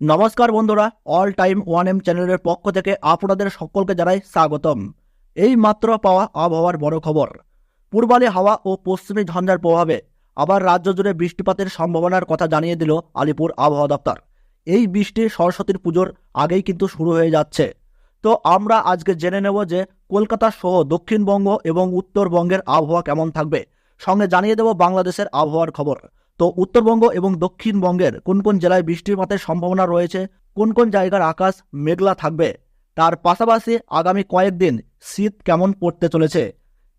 নমস্কার বন্ধুরা all time one M চ্যানেলের পক্ষ থেকে আপনাদের সকলকে জানাই স্বাগতম। এই মাত্র পাওয়া আবহাওয়ার বড় খবর। পূর্বালি হাওয়া ও পশ্চিমী ঝঞ্ঝার প্রভাবে আবার রাজ্য জুড়ে বৃষ্টিপাতের সম্ভাবনার কথা জানিয়ে দিল আলিপুর আবহাওয়া দপ্তর। এই বৃষ্টি সরস্বতীর পুজোর আগেই কিন্তু শুরু হয়ে যাচ্ছে। তো আমরা আজকে জেনে নেব যে কলকাতা সহ দক্ষিণবঙ্গ এবং উত্তরবঙ্গের আবহাওয়া কেমন থাকবে। সঙ্গে জানিয়ে দেব বাংলাদেশের আবহাওয়ার খবর। তো উত্তরবঙ্গ এবং দক্ষিণবঙ্গের কোন কোন জেলায় বৃষ্টিপাতের সম্ভাবনা রয়েছে, কোন কোন জায়গার আকাশ মেঘলা থাকবে, তার পাশাপাশি আগামী কয়েকদিন শীত কেমন পড়তে চলেছে,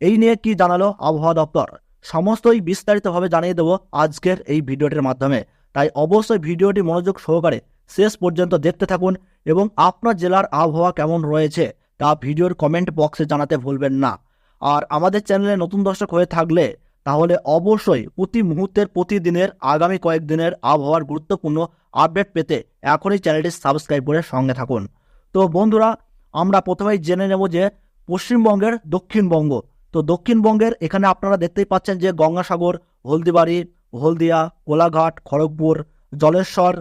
এই নিয়ে কি জানালো আবহাওয়া দপ্তর? সমস্তই বিস্তারিতভাবে জানিয়ে দেবো আজকের এই ভিডিওটির মাধ্যমে। তাই অবশ্যই ভিডিওটি মনোযোগ সহকারে শেষ পর্যন্ত দেখতে থাকুন এবং আপনার জেলার আবহাওয়া কেমন রয়েছে তা ভিডিওর কমেন্ট বক্সে জানাতে ভুলবেন না। আর আমাদের চ্যানেলে নতুন দর্শক হয়ে থাকলে তাহলে অবশ্যই প্রতি মুহূর্তের, প্রতিদিনের, আগামী কয়েকদিনের আবহাওয়ার গুরুত্বপূর্ণ আপডেট পেতে এখনই চ্যানেলটি সাবস্ক্রাইব করে সঙ্গে থাকুন। তো বন্ধুরা, আমরা প্রথমেই জেনে নেব যে পশ্চিমবঙ্গের দক্ষিণবঙ্গ। তো দক্ষিণবঙ্গের এখানে আপনারা দেখতেই পাচ্ছেন যে গঙ্গাসাগর, হলদিবাড়ি, হলদিয়া, কোলাঘাট, খড়গপুর, জলেশ্বর,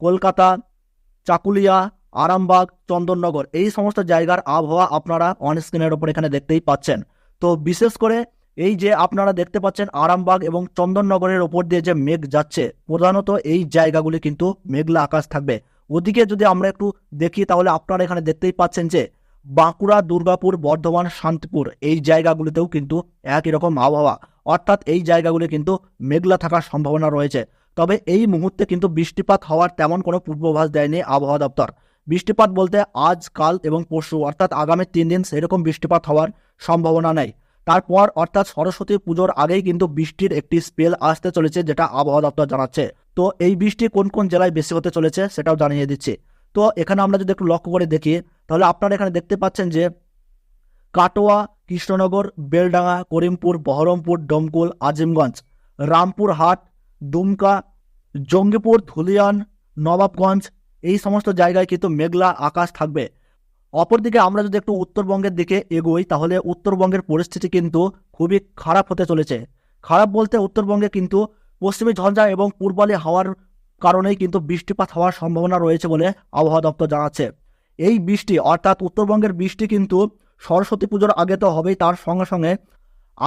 কলকাতা, চাকুলিয়া, আরামবাগ, চন্দননগর এই সমস্ত জায়গার আবহাওয়া আপনারা অন স্ক্রিনের ওপর এখানে দেখতেই পাচ্ছেন। তো বিশেষ করে এই যে আপনারা দেখতে পাচ্ছেন আরামবাগ এবং চন্দননগরের ওপর দিয়ে যে মেঘ যাচ্ছে, প্রধানত এই জায়গাগুলি কিন্তু মেঘলা আকাশ থাকবে। ওদিকে যদি আমরা একটু দেখি, তাহলে আপনারা এখানে দেখতেই পাচ্ছেন যে বাঁকুড়া, দুর্গাপুর, বর্ধমান, শান্তিপুর এই জায়গাগুলিতেও কিন্তু একই রকম আবহাওয়া। অর্থাৎ এই জায়গাগুলি কিন্তু মেঘলা থাকার সম্ভাবনা রয়েছে। তবে এই মুহূর্তে কিন্তু বৃষ্টিপাত হওয়ার তেমন কোনো পূর্বাভাস দেয়নি আবহাওয়া দপ্তর। বৃষ্টিপাত বলতে আজ, কাল এবং পরশু, অর্থাৎ আগামী তিন দিন সেরকম বৃষ্টিপাত হওয়ার সম্ভাবনা নেই। তারপর অর্থাৎ সরস্বতী পুজোর আগেই কিন্তু বৃষ্টির একটি স্পেল আসতে চলেছে যেটা আবহাওয়া দপ্তর জানাচ্ছে। তো এই বৃষ্টি কোন কোন জেলায় বেশি হতে চলেছে সেটাও জানিয়ে দিচ্ছি। তো এখানে আমরা যদি একটু লক্ষ্য করে দেখি, তাহলে আপনারা এখানে দেখতে পাচ্ছেন যে কাটোয়া, কৃষ্ণনগর, বেলডাঙ্গা, করিমপুর, বহরমপুর, ডমকুল, আজিমগঞ্জ, রামপুরহাট, দুমকা, জঙ্গিপুর, ধুলিয়ান, নবাবগঞ্জ, এই সমস্ত জায়গায় কিন্তু মেঘলা আকাশ থাকবে। অপরদিকে আমরা যদি একটু উত্তরবঙ্গের দিকে এগোই, তাহলে উত্তরবঙ্গের পরিস্থিতি কিন্তু খুবই খারাপ হতে চলেছে। খারাপ বলতে উত্তরবঙ্গে কিন্তু পশ্চিমী ঝঞ্ঝা এবং পূর্বালি হাওয়ার কারণেই কিন্তু বৃষ্টিপাত হওয়ার সম্ভাবনা রয়েছে বলে আবহাওয়া দপ্তর জানাচ্ছে। এই বৃষ্টি, অর্থাৎ উত্তরবঙ্গের বৃষ্টি কিন্তু সরস্বতী পুজোর আগে তো হবেই, তার সঙ্গে সঙ্গে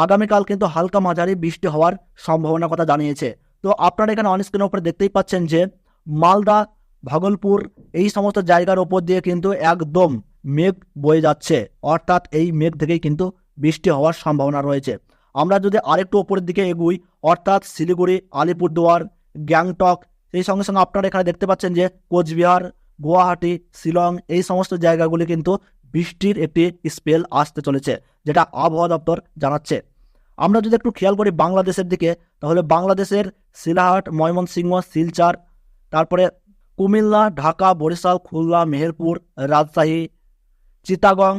আগামীকাল কিন্তু হালকা মাঝারি বৃষ্টি হওয়ার সম্ভাবনার কথা জানিয়েছে। তো আপনারা এখানে অনস্ক্রিনের উপরে দেখতেই পাচ্ছেন যে মালদা, ভাগলপুর এই সমস্ত জায়গার ওপর দিয়ে কিন্তু একদম মেঘ বয়ে যাচ্ছে। অর্থাৎ এই মেঘ থেকেই কিন্তু বৃষ্টি হওয়ার সম্ভাবনা রয়েছে। আমরা যদি আরেকটু ওপরের দিকে এগুই, অর্থাৎ শিলিগুড়ি, আলিপুরদুয়ার, গ্যাংটক, সেই সঙ্গে সঙ্গে আপনারা এখানে দেখতে পাচ্ছেন যে কোচবিহার, গুয়াহাটি, শিলং, এই সমস্ত জায়গাগুলি কিন্তু বৃষ্টির একটি স্পেল আসতে চলেছে, যেটা আবহাওয়া দপ্তর জানাচ্ছে। আমরা যদি একটু খেয়াল করি বাংলাদেশের দিকে, তাহলে বাংলাদেশের শিলাহাট, ময়মনসিংহ, শিলচার, তারপরে কুমিল্লা, ঢাকা, বরিশাল, খুলনা, মেহেরপুর, রাজশাহী চিতাগং,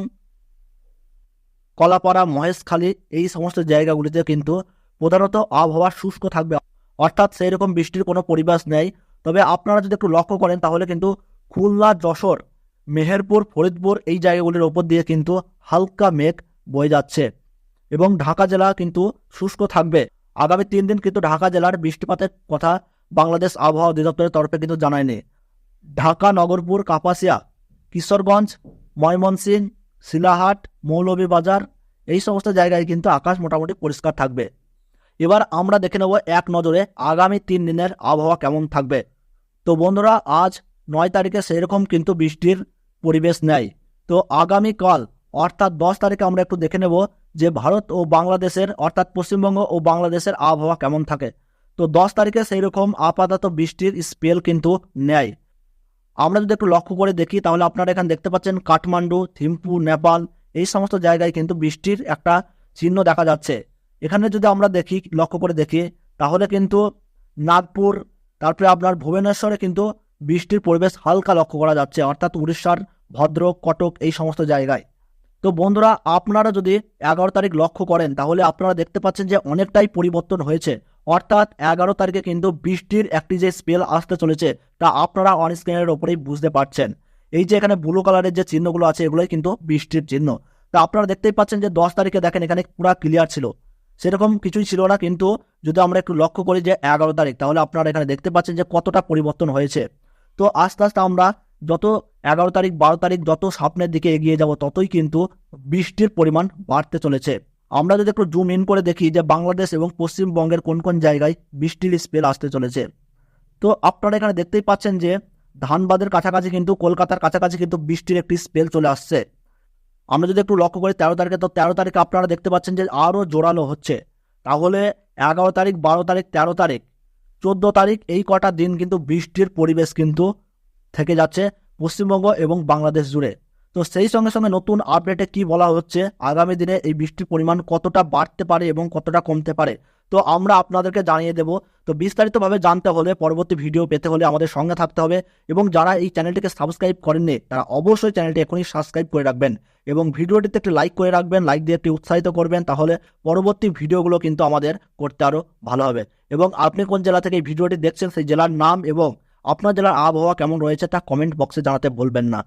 কলাপাড়া, মহেশখালী এই সমস্ত জায়গাগুলিতে কিন্তু প্রধানত আবহাওয়া শুষ্ক থাকবে। অর্থাৎ সেই রকম বৃষ্টির কোনো পরিবেশ নেই। তবে আপনারা যদি একটু লক্ষ্য করেন, তাহলে কিন্তু খুলনা, যশোর, মেহেরপুর, ফরিদপুর এই জায়গাগুলির ওপর দিয়ে কিন্তু হালকা মেঘ বয়ে যাচ্ছে এবং ঢাকা জেলা কিন্তু শুষ্ক থাকবে। আগামী তিন দিন কিন্তু ঢাকা জেলার বৃষ্টিপাতের কথা বাংলাদেশ আবহাওয়া অধিদপ্তরের তরফে কিন্তু জানায়নি। ঢাকা, নগরপুর, কাপাসিয়া, কিশোরগঞ্জ ময়মনসিংহ শিলাহাট মৌলভীবাজার এই সমস্ত জায়গায় কিন্তু আকাশ মোটামুটি পরিষ্কার থাকবে। এবার আমরা দেখে নেব এক নজরে আগামী তিন দিনের আবহাওয়া কেমন থাকবে। তো বন্ধুরা, আজ নয় তারিখে সেরকম কিন্তু বৃষ্টির পরিবেশ নেই। তো আগামীকাল অর্থাৎ দশ তারিখে আমরা একটু দেখে নেব যে ভারত ও বাংলাদেশের, অর্থাৎ পশ্চিমবঙ্গ ও বাংলাদেশের আবহাওয়া কেমন থাকে। তো দশ তারিখে সেই রকম আপাতত বৃষ্টির স্পেল কিন্তু নেয় আমরা যদি একটু লক্ষ্য করে দেখি, তাহলে আপনারা এখানে দেখতে পাচ্ছেন কাঠমান্ডু, থিম্পু, নেপাল, এই সমস্ত জায়গায় কিন্তু বৃষ্টির একটা চিহ্ন দেখা যাচ্ছে। এখানে যদি আমরা দেখি, লক্ষ্য করে দেখি, তাহলে কিন্তু নাগপুর, তারপরে আপনার ভুবনেশ্বরে কিন্তু বৃষ্টির পরিবেশ হালকা লক্ষ্য করা যাচ্ছে, অর্থাৎ উড়িষ্যার ভদ্রক, কটক, এই সমস্ত জায়গায়। তো বন্ধুরা, আপনারা যদি এগারো তারিখ লক্ষ্য করেন, তাহলে আপনারা দেখতে পাচ্ছেন যে অনেকটাই পরিবর্তন হয়েছে। অর্থাৎ এগারো তারিখে কিন্তু বৃষ্টির একটি যে স্পেল আসতে চলেছে, তা আপনারা অন স্ক্রিনের ওপরেই বুঝতে পারছেন। এই যে এখানে ব্লু কালারের যে চিহ্নগুলো আছে, এগুলোই কিন্তু বৃষ্টির চিহ্ন। তা আপনারা দেখতেই পাচ্ছেন যে দশ তারিখে দেখেন এখানে পুরো ক্লিয়ার ছিল। সেরকম কিছুই ছিল না, কিন্তু যদি আমরা একটু লক্ষ্য করি যে এগারো তারিখ, তাহলে আপনারা এখানে দেখতে পাচ্ছেন যে কতটা পরিবর্তন হয়েছে। তো আস্তে আস্তে আমরা যত এগারো তারিখ, বারো তারিখ, যত স্বপ্নের দিকে এগিয়ে যাব, ততই কিন্তু বৃষ্টির পরিমাণ বাড়তে চলেছে। আমরা যদি একটু জুম ইন করে দেখি যে বাংলাদেশ এবং পশ্চিমবঙ্গের কোন কোন জায়গায় বৃষ্টির স্পেল আসতে চলেছে। তো আপনারা এখানে দেখতেই পাচ্ছেন যে ধানবাদের কাছাকাছি কিন্তু, কলকাতার কাছাকাছি কিন্তু বৃষ্টির একটি স্পেল চলে আসছে। আমরা যদি একটু লক্ষ্য করি তেরো তারিখে, তো তেরো তারিখে আপনারা দেখতে পাচ্ছেন যে আরও জোরালো হচ্ছে। তাহলে এগারো তারিখ, বারো তারিখ, তেরো তারিখ, চোদ্দ তারিখ, এই কটা দিন কিন্তু বৃষ্টির পরিবেশ কিন্তু থেকে যাচ্ছে পশ্চিমবঙ্গ এবং বাংলাদেশ জুড়ে। তো সেই সঙ্গে সঙ্গে নতুন আপডেটে কি বলা হচ্ছে? আগামী দিনে এই বৃষ্টির পরিমাণ কতটা বাড়তে পারে এবং কতটা কমতে পারে? তো আমরা আপনাদেরকে জানিয়ে দেব। তো বিস্তারিতভাবে জানতে হলে পরবর্তী ভিডিও পেতে হলে আমাদের সঙ্গে থাকতে হবে এবং যারা এই চ্যানেলটিকে সাবস্ক্রাইব করেননি, তারা অবশ্যই চ্যানেলটি এখনই সাবস্ক্রাইব করে রাখবেন এবং ভিডিওটিতে একটি লাইক করে রাখবেন লাইক দিয়ে একটি উৎসাহিত করবেন, তাহলে পরবর্তী ভিডিওগুলো কিন্তু আমাদের করতে আরও ভালো হবে। এবং আপনি কোন জেলা থেকে এই ভিডিওটি দেখছেন, সেই জেলার নাম এবং আপনার জেলার আবহাওয়া কেমন রয়েছে তা কমেন্ট বক্সে জানাতে বলবেন না।